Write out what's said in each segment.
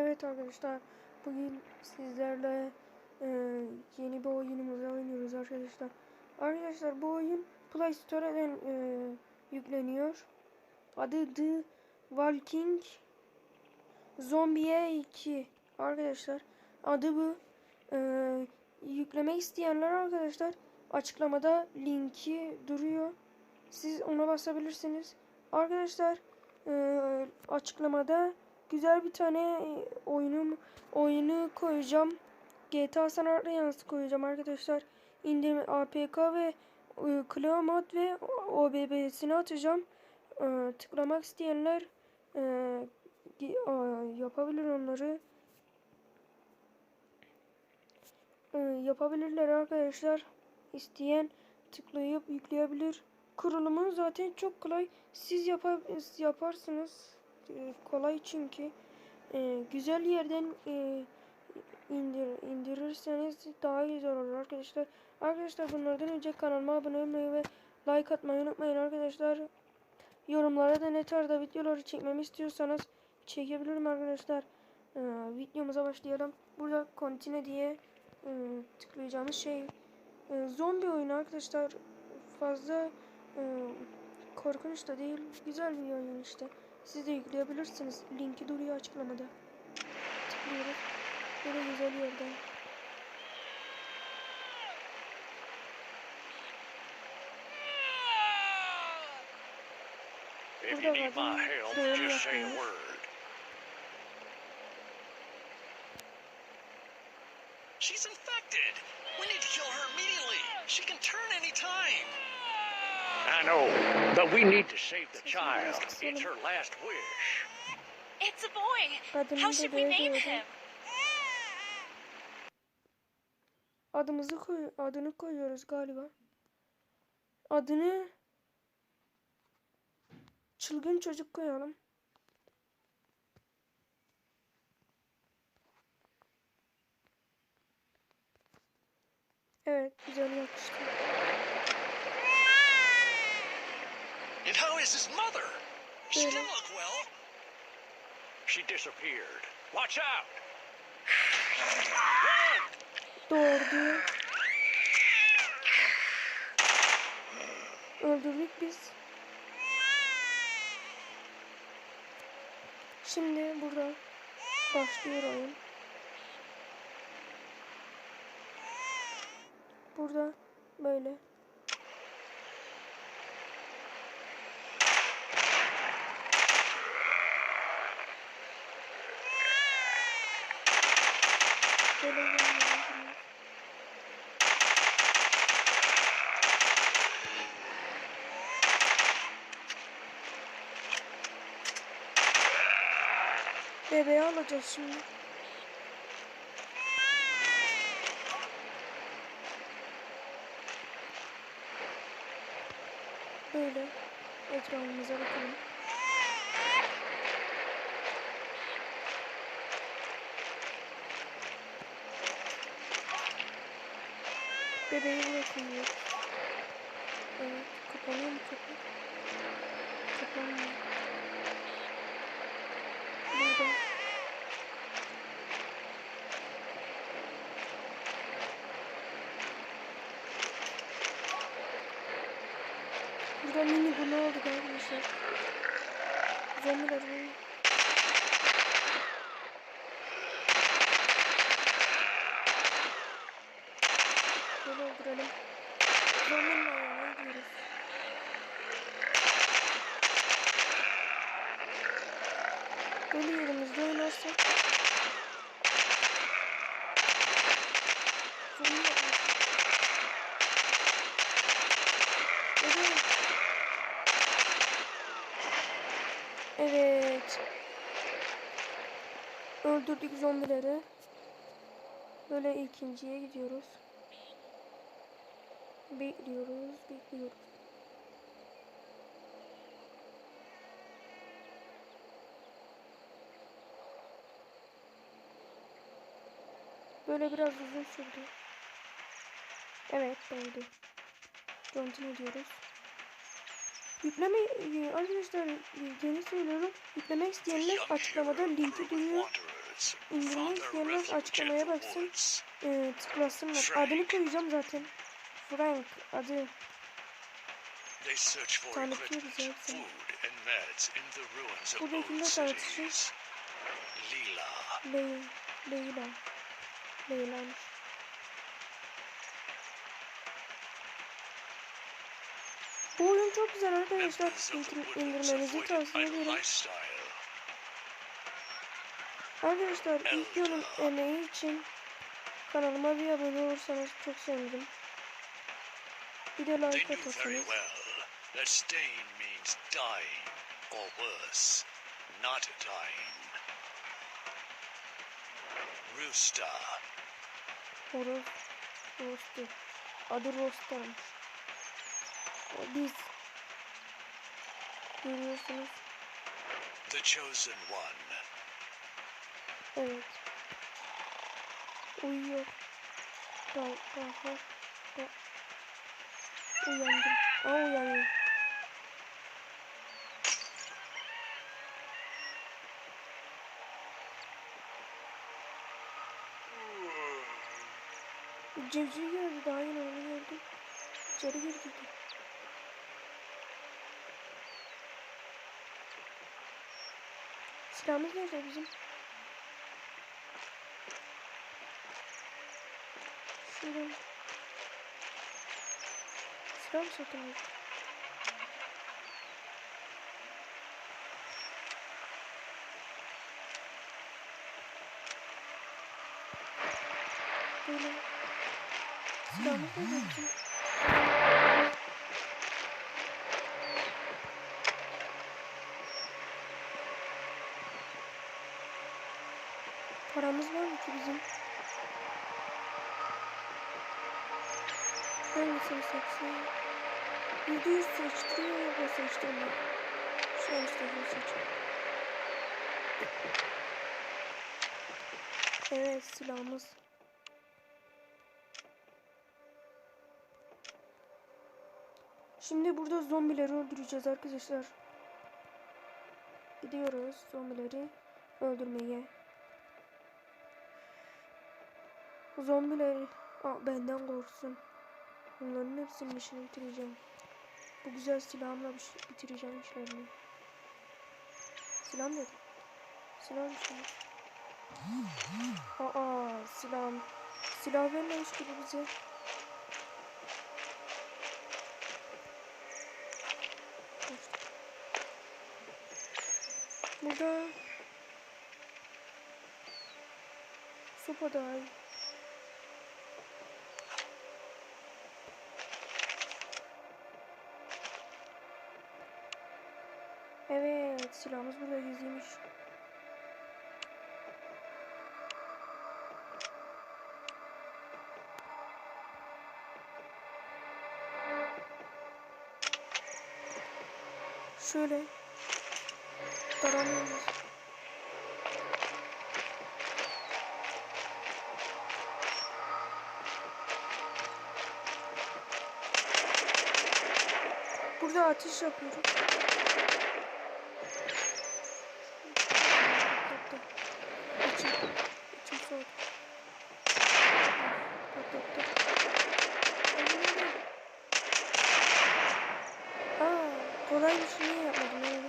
Evet arkadaşlar bugün sizlerle e, yeni bir oyunumuzu oynuyoruz arkadaşlar. Arkadaşlar bu oyun Play Store'dan e, yükleniyor. Adı The Walking Zombie 2 arkadaşlar. Adı bu. E, yüklemek isteyenler arkadaşlar açıklamada linki duruyor. Siz ona basabilirsiniz. Arkadaşlar e, açıklamada güzel bir tane e, oyunum oyunu koyacağım. GTA San Andreas koyacağım arkadaşlar. İndirme APK ve e, ve OBB'sini atacağım. E, tıklamak isteyenler e, yapabilir onları. Yapabilirler arkadaşlar. İsteyen tıklayıp yükleyebilir. Kurulumu zaten çok kolay. Siz yapar, yaparsınız. E, kolay çünkü. E, güzel yerden e, indir, indirirseniz daha güzel olur arkadaşlar. Arkadaşlar bunlardan önce kanalıma abone olmayı ve like atmayı unutmayın arkadaşlar. Yorumlara da ne tarzda videoları çekmemi istiyorsanız çekebilirim arkadaşlar. E, videomuza başlayalım. Burada continue diye tıklayacağımız şey e, zombi oyunu arkadaşlar. Fazla korkunç da değil. Güzel bir oyun işte. Siz de yükleyebilirsiniz. Linki duruyor açıklamada. Tıklıyoruz. Böyle güzel yerden. If you need my help, just say a yapıyoruz. word. She's infected. We need to kill her immediately. She can turn any time. I know, but we need to save the child. It's her last wish. It's a boy. How should we name him? Adımızı koy adını koyuyoruz galiba. Adını çılgın çocuk koyalım. Evet, güzel yakıştı. And how is his mother? She didn't look well. She disappeared. Watch out! Doğurdu. Öldürdük biz. Şimdi burada başlıyor oyun. Burada. Böyle böyle. Bebeği alacağız şimdi. Böyle etrafımıza bakalım. Bebeği bırakılıyor. Evet, Burada mini bunu aldık arkadaşlar. Zombiler bunu. Böyle öldürelim. Zombinin ayağına gidiyoruz. Böyle yerimizde oynarsak Zombi yapmış. Evet. Evet. Öldürdük zombileri. Böyle ikinciye gidiyoruz. Bekliyoruz, bekliyoruz. Böyle biraz uzun sürdü. Evet oldu. Continue ediyoruz. Yükleme e, arkadaşlar e, gene söylüyorum. Yüklemek isteyenler açıklamada linki duruyor. İndirmek isteyenler açıklamaya baksın. Ee, tıklasınlar. Adını koyacağım zaten. Frank adı. Tanıtıyoruz equipment, hepsini. Buradakini de tanıtacağız. cities. Lila. Ley Leyla. Leyla'mış. Bu oyun çok güzel arkadaşlar. İndirmenizi tavsiye ederim. Arkadaşlar ilk yorum emeği için kanalıma bir abone olursanız çok sevinirim. Bir de like atarsanız. that staying means dying, or worse, not dying. Rooster. Horoz. Rostu. Adı Rosta'mış. Biz. Görüyorsunuz. The chosen one. Evet. Uyuyor. Kal kalka. Ka Uyandım. Aa uyanıyor. Civciv geldi daha yeni onu gördüm. İçeri girdi. Silahımız nerede bizim? Şuradan. Silah mı satılıyor? Böyle. Silahımız nerede bizim? Paramız var mı ki bizim? Hangisini seçeyim? Yüzde yüz seçtiriyor ya da seçtirmiyor. Şu an istediğimi seçiyorum. Evet silahımız. Şimdi burada zombileri öldüreceğiz arkadaşlar. Gidiyoruz zombileri öldürmeye. Zombileri Aa, benden korksun. Bunların hepsinin işini bitireceğim. Bu güzel silahımla bir şey bitireceğim işlerini. Silah dedi. Silah şey. Aa silahım. Silah vermemiş gibi bize. Burada sopa daha silahımız burada gizliymiş. Şöyle taranıyoruz. Burada ateş yapıyoruz. Kolay bir şey yapmadım öyle?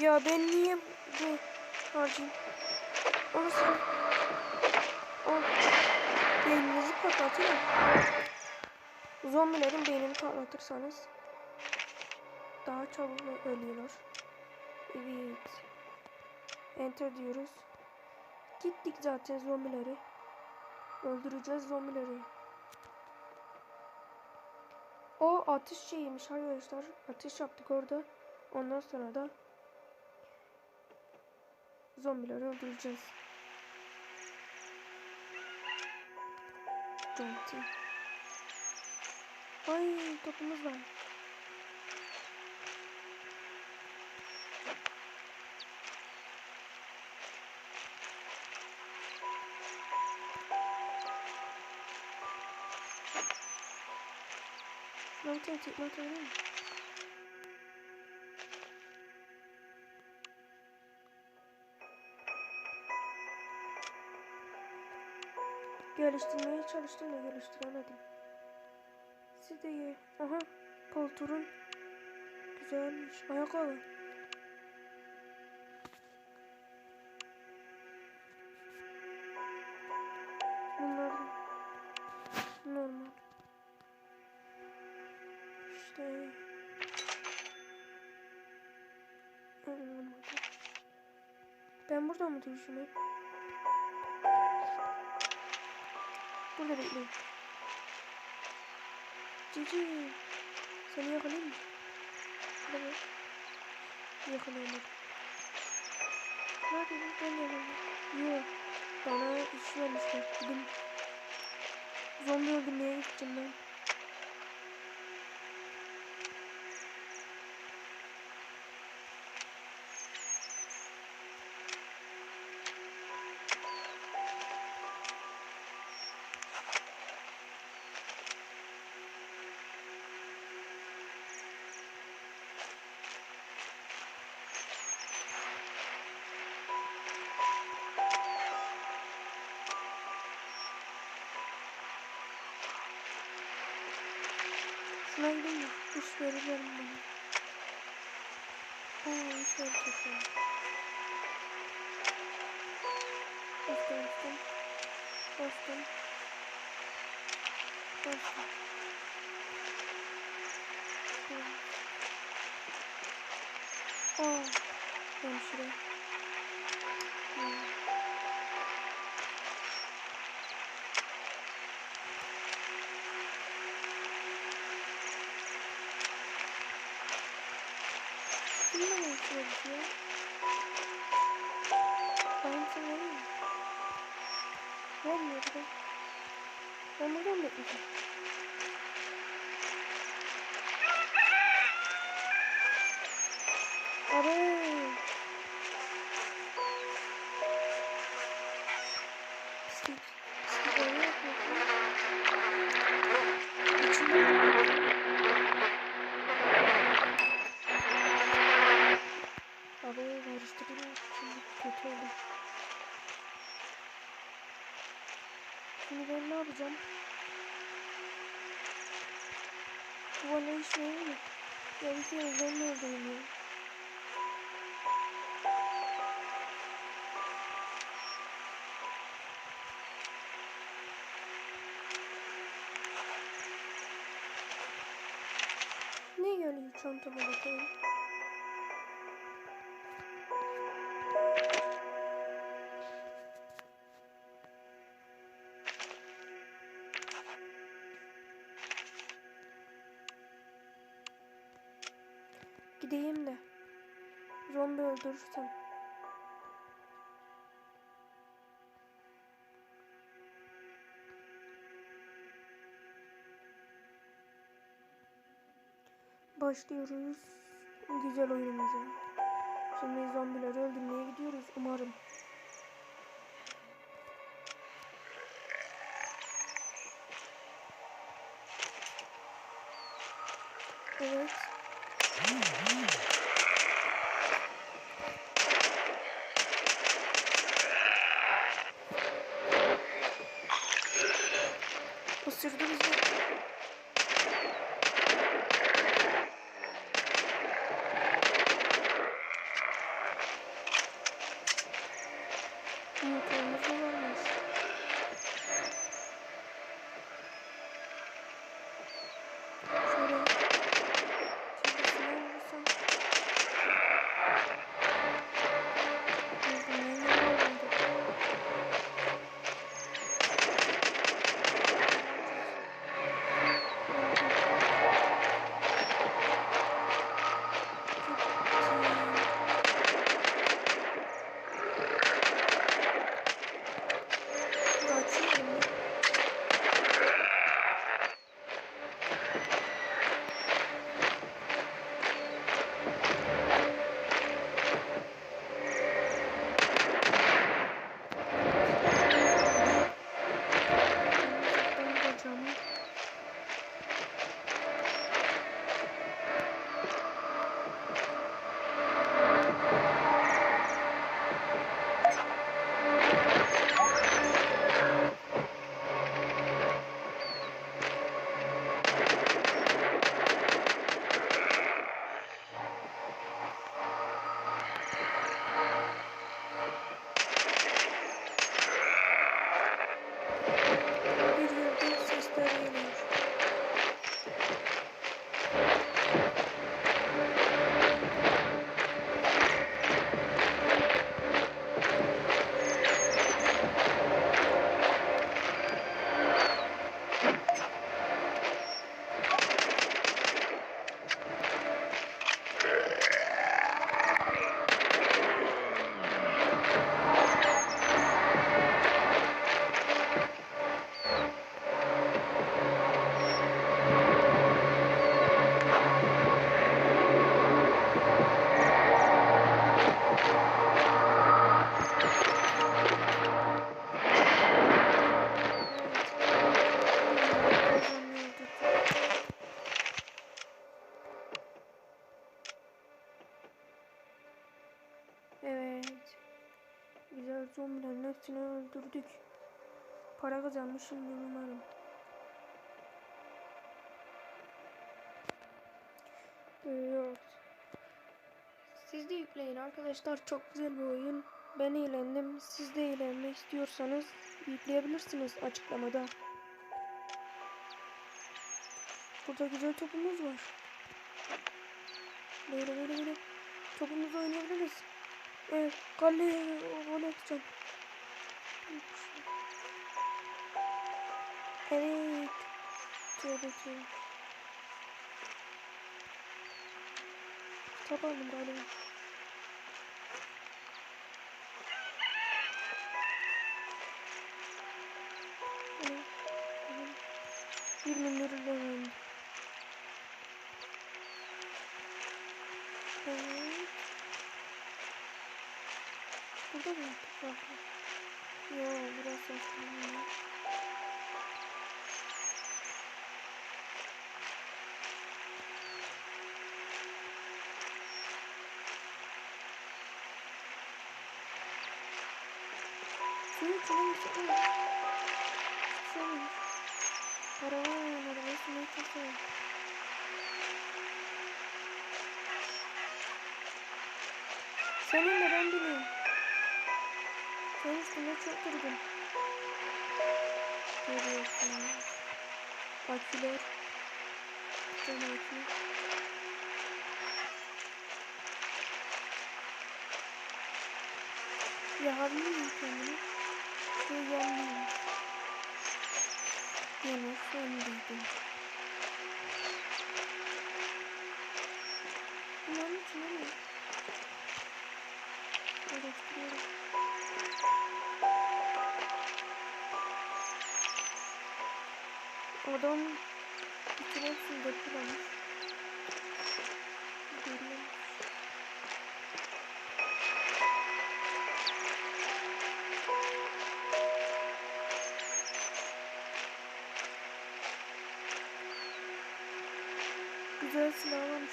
Ya ben niye bu harcayayım? Sen... O beyninizi patlatayım. Zombilerin beynini patlatırsanız daha çabuk ölüyorlar. Evet. Enter diyoruz. Gittik zaten zombileri. Öldüreceğiz zombileri. O atış şeyiymiş arkadaşlar. Atış yaptık orada. Ondan sonra da zombileri öldüreceğiz. Jonty. Ay topumuz var. atın çıkma atın. Geliştirmeye çalıştım da geliştiremedim. Siz de ye. Aha koltuğun güzelmiş. Ayakkabı. İşte. Ben burada mı duruşum hep? Burada bekleyin. Cici. Seni yakalayayım mı? Burada. Yakalayamadım. Hadi ben yakalayayım. Yok. Bana iş vermişler. Gidin. Zombi öldürmeye gideceğim ben. Mi? İş verirler mi bana? Aa iş verecekler. Bastım bastım. Bastım. Bastım. De. Ben buradan bekleyeceğim. Arey. Çantama bakayım? Gideyim de zombi öldürürsem. Başlıyoruz güzel oyunumuza. Şimdi zombileri öldürmeye gidiyoruz umarım. Evet. Yumurtalarımız da Kazanmışım umarım. Evet. Siz de yükleyin arkadaşlar. Çok güzel bir oyun. Ben eğlendim. Siz de eğlenmek istiyorsanız yükleyebilirsiniz açıklamada. Burada güzel topumuz var. Böyle böyle böyle. Topumuzu oynayabiliriz. Evet. Kaleye gol atacağım. Evet. Tövbe. Top aldım galiba. Bir numaralı öğrendim. Evet. Burada mı yaptık var? Yo biraz saçmalama. Hiçbir şey olmamış. Para var arabayı sürmeyi çok seviyorum. Seninle ben biliyorum. Senin üstünde çok durdum. Görüyorsunuz. Aküler. Cam akü. Yakabilir miyim kendimi? Şey yanmıyor. Yana söndürdüm.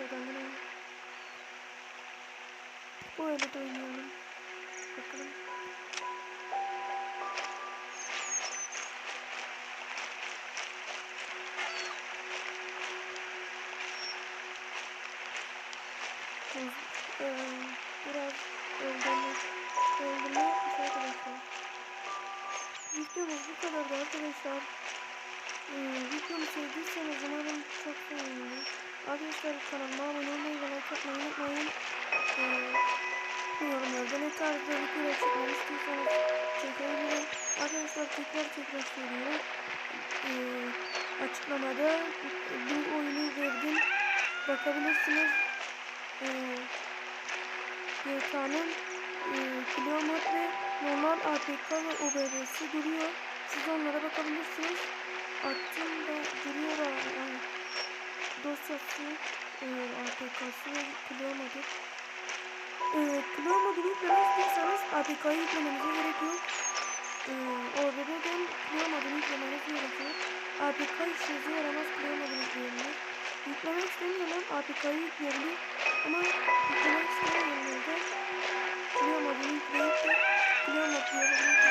Adamın ha. Böyle de oynayalım. Bakalım. Arkadaşlar kanalıma abone olmayı ve like atmayı unutmayın. Ee, yorumlarda ne tarzda videolar çekmemi istiyorsanız çekebilirim. Arkadaşlar tekrar tekrar söylüyorum. Ee, açıklamada bu oyunu verdim. Bakabilirsiniz. Ee, GTA'nın e, kilometre normal APK ve OBS'i duruyor. Siz onlara bakabilirsiniz. Attım da dosyası, e, APK'sı ve kilometre. E, kilometre yüklemek istiyorsanız APK'yı yüklemenize gerek yok. E, OBS'den kilometre yüklemeniz gerekiyor. APK işinize yaramaz kilometre yükleyebilir. Yüklemek istemiyorlar APK'yı yükleyebilir. Ama yüklemek istemeyenler de kilometre yükleyip de kilometre yapabilir.